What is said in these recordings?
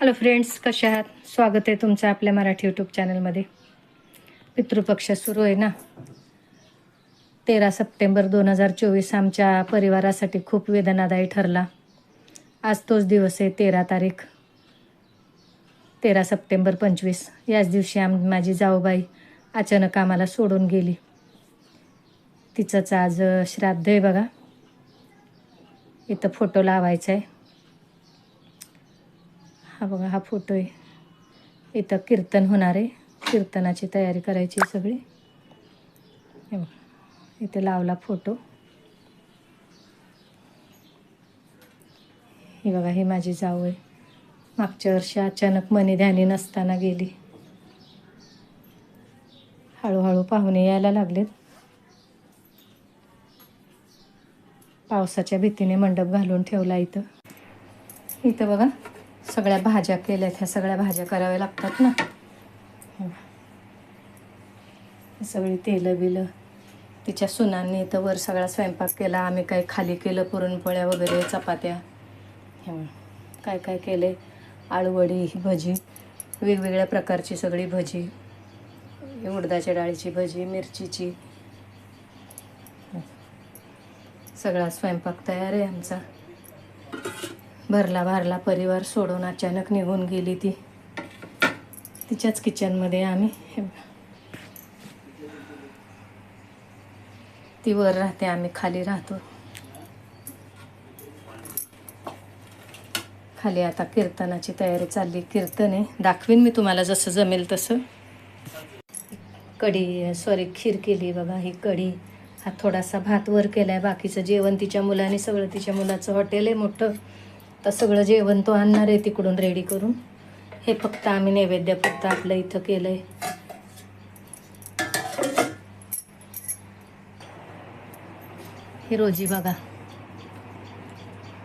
Hello friends कशा आहात? स्वागत आहे तुमचं आपल्या मराठी यूट्यूब चॅनलमध्ये पितृपक्ष सुरू आहे ना? तेरा सप्टेंबर दोन हजार चोवीस आमच्या परिवारासाठी खूप वेदनादायी ठरला. आज तोच दिवस आहे तेरा तारीख. तेरा सप्टेंबर पंचवीस. याच दिवशी आम माझी जाऊबाई अचानक आम्हाला सोडून गेली. तिचंच आज श्राद्ध आहे बघा. इथं फोटो लावायचा आहे हा बघा हा फोटो आहे. इथं कीर्तन होणार आहे. कीर्तनाची तयारी करायची सगळी. हे बघा इथे लावला फोटो. ही बघा ही माझी जाऊ आहे. मागच्या वर्षी अचानक मनी ध्यानी नसताना गेली. हळूहळू पाहुणे यायला लागलेत. पावसाच्या भीतीने मंडप घालून ठेवला इथं. इथं बघा सगळ्या भाज्या केल्यात ह्या सगळ्या भाज्या कराव्या लागतात ना. सगळी तेलं बिलं. तिच्या सुनांनी इथं वर सगळा स्वयंपाक केला. आम्ही काय खाली केलं पुरणपोळ्या वगैरे चपात्या. काय काय केले? आळूवडी ही भजी. वेगवेगळ्या प्रकारची सगळी भजी. उडदाच्या डाळीची भजी मिरचीची. सगळा स्वयंपाक तयार आहे आमचा. भरला भरला परिवार सोडून अचानक निघून गेली ती. तिच्याच किचनमध्ये आम्ही. ती वर राहते आम्ही खाली राहतो. खाली आता कीर्तनाची तयारी चालली. कीर्तन आहे दाखवीन मी तुम्हाला जसं जमेल तसं. कढी सॉरी खीर केली बघा ही कढी. हा थोडासा भात वर केला आहे बाकीचं जेवण तिच्या मुलाने सगळं तिच्या मुलाचं हॉटेल आहे मोठं. आता सगळं जेवण तो आणणार आहे तिकडून रेडी करून. हे फक्त आम्ही नैवेद्य फक्त आपलं इथं केलंय. ही रोजी बघा.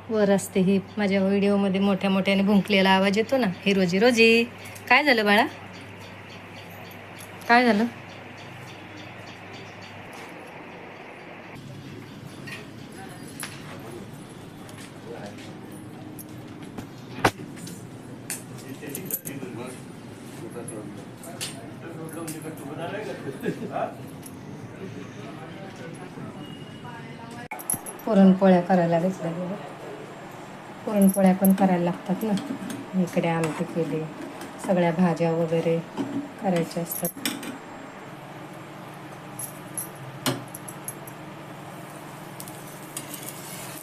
वर असते ही. माझ्या व्हिडिओमध्ये मोठ्या मोठ्याने भुंकलेला आवाज येतो ना. ही रोजी रोजी. काय झालं बाळा? काय झालं? पुरणपोळ्या करायला घेतल्या गेल्या. पुरणपोळ्या पण करायला लागतात ना. इकडे आमटी केली सगळ्या भाज्या वगैरे करायच्या असतात.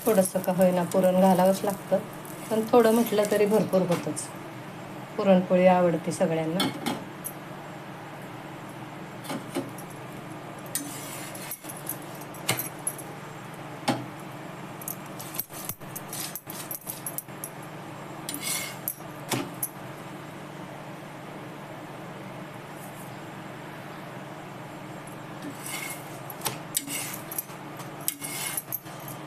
थोडंसं का होईना पुरण घालावंच लागतं पण थोडं म्हटलं तरी भरपूर होतंच. पुरणपोळी आवडते सगळ्यांना.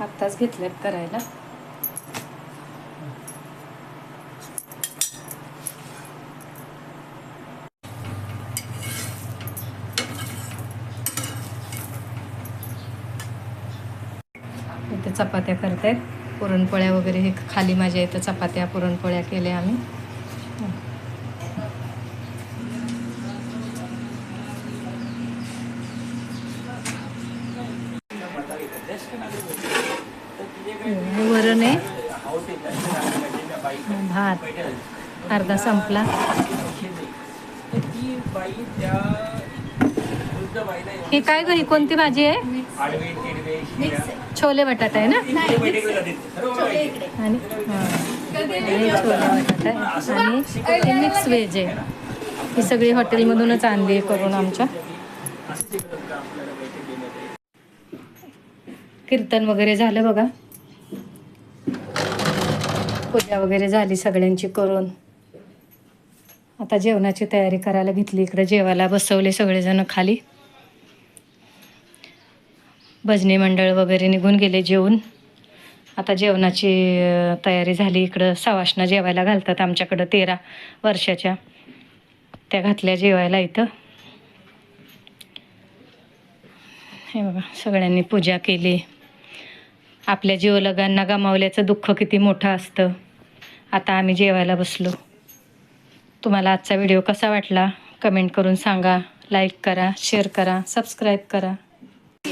आत्ताच घेतल्यात करायला. इथे चपात्या करतायत. पुरणपोळ्या वगैरे हे खाली माझ्या इथं चपात्या पुरणपोळ्या केल्या आम्ही. हे वरण आहे. भात. अर्धा संपला. ही काय ग ही कोणती भाजी आहे? छोले बटाटा आहे ना? आणि छोले बटाटा. आणि मिक्स व्हेज आहे. ही सगळी हॉटेलमधूनच आणली आहे करून आमच्या. कीर्तन वगैरे झालं बघा. पूजा वगैरे झाली सगळ्यांची करून. आता जेवणाची तयारी करायला घेतली इकडे जेवायला बसवले सगळेजण खाली. भजनी मंडळ वगैरे निघून गेले जेवून. आता जेवणाची तयारी झाली इकडं सवाशना जेवायला घालतात आमच्याकडं तेरा वर्षाच्या. त्या घातल्या जेवायला इथं. हे बघा सगळ्यांनी पूजा केली. आपल्या जीवलगांना गमावल्याचं दुःख किती मोठं असतं. आता आम्ही जेवायला बसलो. तुम्हाला आजचा व्हिडिओ कसा वाटला? कमेंट करून सांगा. लाईक करा शेअर करा सबस्क्राईब करा.